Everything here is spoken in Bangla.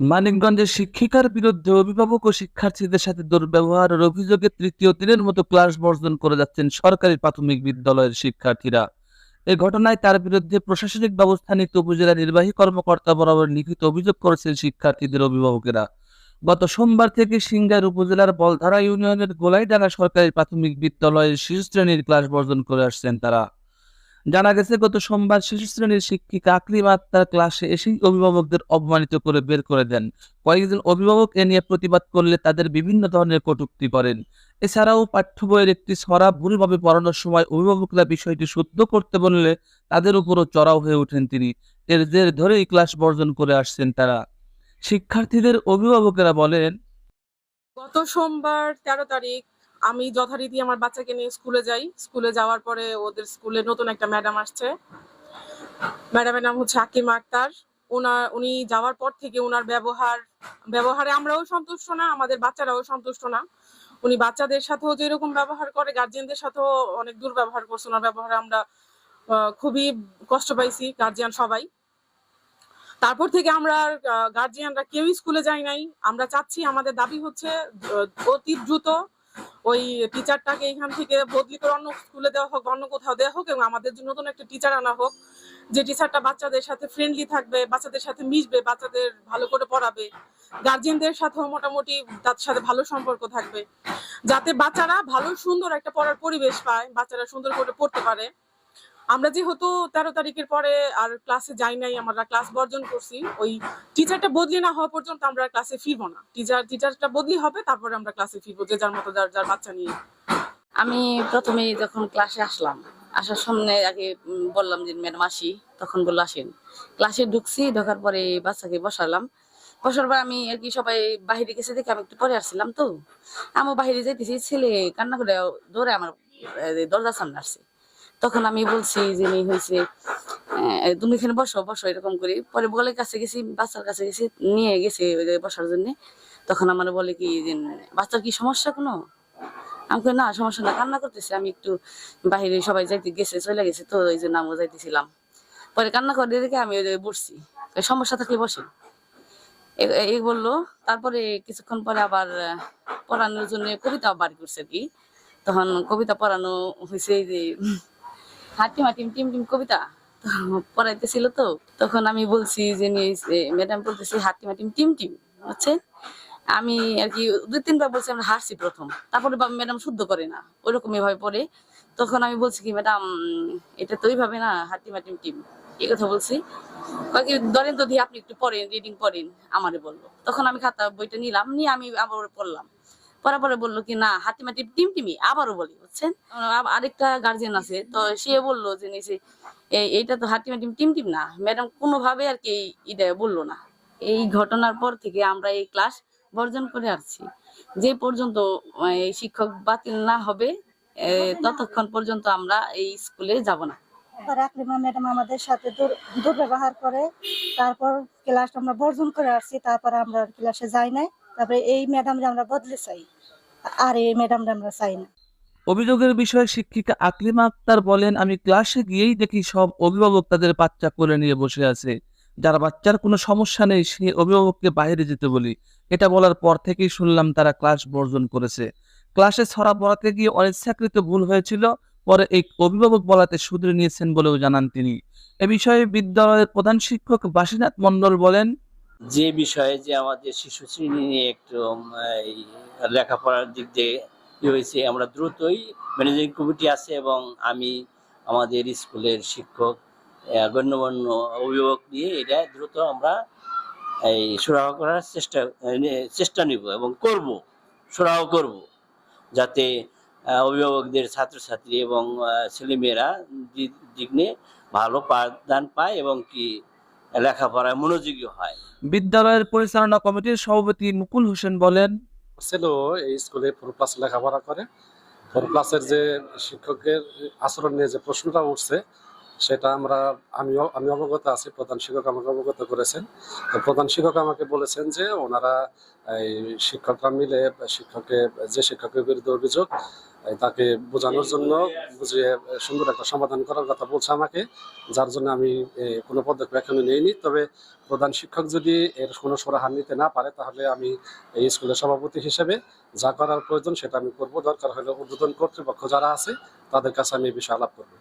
মানিকগঞ্জের শিক্ষিকার বিরুদ্ধে অভিভাবক ও শিক্ষার্থীদের সাথে দুর্ব্যবহারের অভিযোগে তৃতীয় দিনের মতো ক্লাস বর্জন করে যাচ্ছেন সরকারি প্রাথমিক বিদ্যালয়ের শিক্ষার্থীরা। এ ঘটনায় তার বিরুদ্ধে প্রশাসনিক ব্যবস্থা নিতে উপজেলা নির্বাহী কর্মকর্তা বরাবর লিখিত অভিযোগ করেছেন শিক্ষার্থীদের অভিভাবকেরা। গত সোমবার থেকে সিঙ্গার উপজেলার বলধারা ইউনিয়নের গোলাইডাঙ্গা সরকারি প্রাথমিক বিদ্যালয়ের শিশু শ্রেণির ক্লাস বর্জন করে আসছেন তারা। জানা গেছে, গত সোমবার শিশু শ্রেণির শিক্ষিকা আকলিম আক্তার ক্লাসে এসেই অভিভাবকদের অপমানিত করে বের করে দেন। কয়েকজন অভিভাবক এ নিয়ে প্রতিবাদ করলে তাদের বিভিন্ন ধরনের কটূক্তি করেন। এছাড়াও পাঠ্য বইয়ের একটি ছড়া ভুলভাবে পড়ানোর সময় অভিভাবকরা বিষয়টি শুদ্ধ করতে বললে তাদের উপরও চড়াও হয়ে ওঠেন তিনি। এর জের ধরেই ক্লাস বর্জন করে আসছেন তারা। শিক্ষার্থীদের অভিভাবকেরা বলেন, গত সোমবার তেরো তারিখ আমি যথারীতি আমার বাচ্চাকে নিয়ে স্কুলে যাই। স্কুলে যাওয়ার পরে ওদের স্কুলে নতুন একটা ম্যাডাম আসছে। ম্যাডামের নাম হচ্ছে হাকিম আক্তার। ওনার উনি যাওয়ার পর থেকে ওনার ব্যবহার, ব্যবহারে আমরাও সন্তুষ্ট না, আমাদের বাচ্চারাও সন্তুষ্ট না। উনি বাচ্চাদের সাথেও যেরকম ব্যবহার করে গার্জিয়ানদের সাথেও অনেক দুর্ব্যবহার করছে। ওনার ব্যবহারে আমরা খুবই কষ্ট পাইছি গার্জিয়ান সবাই। তারপর থেকে আমরা গার্জিয়ানরা কেউই স্কুলে যাই নাই। আমরা চাচ্ছি, আমাদের দাবি হচ্ছে অতি দ্রুত ওই টিচারটাকে এখান থেকে বদলি করে অন্য স্কুলে দেওয়া হোক অন্য কোথাও দেওয়া হোক এবং আমাদের জন্য নতুন একটা টিচার আনা হোক, যে টিচারটা বাচ্চাদের সাথে ফ্রেন্ডলি থাকবে, বাচ্চাদের সাথে মিশবে, বাচ্চাদের ভালো করে পড়াবে গার্জিয়ানদের সাথেও মোটামুটি তার সাথে ভালো সম্পর্ক থাকবে, যাতে বাচ্চারা ভালো সুন্দর একটা পড়ার পরিবেশ পায়, বাচ্চারা সুন্দর করে পড়তে পারে। আমরা যেহেতু তেরো তারিখের পরে আর ক্লাসে যাই নাই, আমরা ক্লাস বর্জন করছি, ওই টিচারটা বদলি না হওয়া পর্যন্ত আমরা ক্লাসে ফিরবো না। টিচার টিচারটা বদলি হবে, তারপরে আমরা ক্লাসে ফিরবো, যে যার মতো যার যার বাচ্চা নিয়ে। আমি প্রথমে যখন ক্লাসে আসলাম, আসার সামনে আগে বললাম যে ম্যাডাম আসি, তখন বলল আসেন। ক্লাসে ঢুকছি, ঢোকার পরে বাচ্চাকে বসালাম। বসার পর আমি আর কি সবাই বাহিরে গেছে দেখে আমি একটু পরে আসছিলাম তো। আমি বাহিরে যাইতেছি, ছেলে কান্না করে দৌড়ে আমার দরজার সামনে আসছে। তখন আমি বলছি যে নি হয়েছে তুমি এখানে বসো বসো এরকম করি। পরে বলের কাছে গেছি বাচ্চার কাছে গেছি নিয়ে গেছে বসার জন্য। তখন আমার বলে কি বাচ্চার কি সমস্যা কোনো? আমি কই, না সমস্যা না কান্না করতেছে আমি একটু বাইরে সবাই যাইতে গেছে চলে গেছে তো ওই জন্য আমিও যাইতেছিলাম। পরে কান্না করে দেখে আমি ওই বসছি। সমস্যা থাকলে বসে। এই বলল তারপরে কিছুক্ষণ পরে আবার পড়ানোর জন্য কবিতা বাড়ি করছে আর কি। তখন কবিতা পড়ানো হয়েছে এই যে হাটিমা টিম টিম টিম কবিতা। পড়াইতেছিল তো, তখন আমি বলছি যে ম্যাডাম বলতেছি, হাটিমা টিম টিম টিম। বুঝছেন আমি আর কি দুই, তিনবার বলছি, আমরা হারছি প্রথম। তারপরে ম্যাডাম শুদ্ধ করে না ওইরকম এভাবে পড়ে। তখন আমি বলছি কি ম্যাডাম এটা তো ওইভাবে না হাটি মাটিম টিম। এই কথা বলছি। কয়েক ধরেন তো দিয়ে আপনি একটু পড়েন রিডিং পড়েন। আমারে বলল। তখন আমি খাতা বইটা নিলাম, নিয়ে আমি আবার পড়লাম। পড়া পরে বলল কি, না হাতি মাটি টিম টিমি আবারও বলি, বুঝছেন? আরেকটা গার্জেন আছে, তো সে বলল যে নিচে এইটা তো হাতি মাটি টিম টিম না। ম্যাডাম কোনোভাবে আর কি এটা বলল না। এই ঘটনার পর থেকে আমরা এই ক্লাস বর্জন করে আসছি। যে পর্যন্ত শিক্ষক বাতিল না হবে ততক্ষণ পর্যন্ত আমরা এই স্কুলে যাব না। ম্যাডাম আমাদের সাথে দুর- দুর্ব্যবহার করে, তারপর ক্লাস আমরা বর্জন করে আসছি, তারপর আমরা ক্লাসে যাই নাই। তারপরে এই ম্যাডাম আমরা বদলে চাই, আর এই ম্যাডাম আমরা চাই না। অভিযোগের বিষয়ে শিক্ষিকা আকলিমা আক্তার বলেন, আমি ক্লাসে গিয়েই দেখি সব অভিভাবক তাদের বাচ্চা কোলে নিয়ে বসে আছে। যার বাচ্চার কোনো সমস্যা নেই, সে অভিভাবককে বাইরে যেতে বলি। এটা বলার পর থেকেই শুনলাম তারা ক্লাস বর্জন করেছে। ক্লাসে ছড়া পড়াতে গিয়ে অনিচ্ছাকৃত ভুল হয়েছিল, পরে এই অভিভাবক বলাতে শুধরে নিয়েছেন বলেও জানান তিনি। এ বিষয়ে বিদ্যালয়ের প্রধান শিক্ষক বাসিনাথ মণ্ডল বলেন যে বিষয়ে যে আমাদের শিশু শ্রেণি নিয়ে একটু লেখাপড়ার দিক দিয়ে হয়েছে, আমরা দ্রুতই ম্যানেজিং কমিটি আছে এবং আমি আমাদের স্কুলের শিক্ষক গণ্যমান্য অভিভাবক নিয়ে এটা দ্রুত আমরা এই সুরাহ করার চেষ্টা চেষ্টা নিব এবং করব, সুরাহ করব, যাতে অভিভাবকদের ছাত্রছাত্রী এবং ছেলেমেয়েরা দিক নিয়ে ভালো পাঠদান পায় এবং কি লেখাপড়ায় মনোযোগী হয়। বিদ্যালয়ের পরিচালনা কমিটির সভাপতি মুকুল হোসেন বলেন ছেলেও এই স্কুলে ফোর ক্লাস লেখাপড়া করে। ফোর ক্লাসের যে শিক্ষকের আচরণ নিয়ে যে প্রশ্নটা উঠছে সেটা আমরা, আমিও, আমি অবগত আছি, প্রধান শিক্ষক আমাকে অবগত করেছেন। তো প্রধান শিক্ষক আমাকে বলেছেন যে ওনারা এই শিক্ষকরা মিলে শিক্ষকের যে শিক্ষকের বিরুদ্ধে অভিযোগ তাকে বোঝানোর জন্য বুঝিয়ে সুন্দর একটা সমাধান করার কথা বলছে আমাকে, যার জন্য আমি কোনো পদক্ষেপ এখনও নেইনি। তবে প্রধান শিক্ষক যদি এর কোনো সরাহার নিতে না পারে, তাহলে আমি এই স্কুলের সভাপতি হিসেবে যা করার প্রয়োজন সেটা আমি করব। দরকার হলে উদ্বোধন কর্তৃপক্ষ যারা আছে, তাদের কাছে আমি এই বিষয়ে আলাপ করব।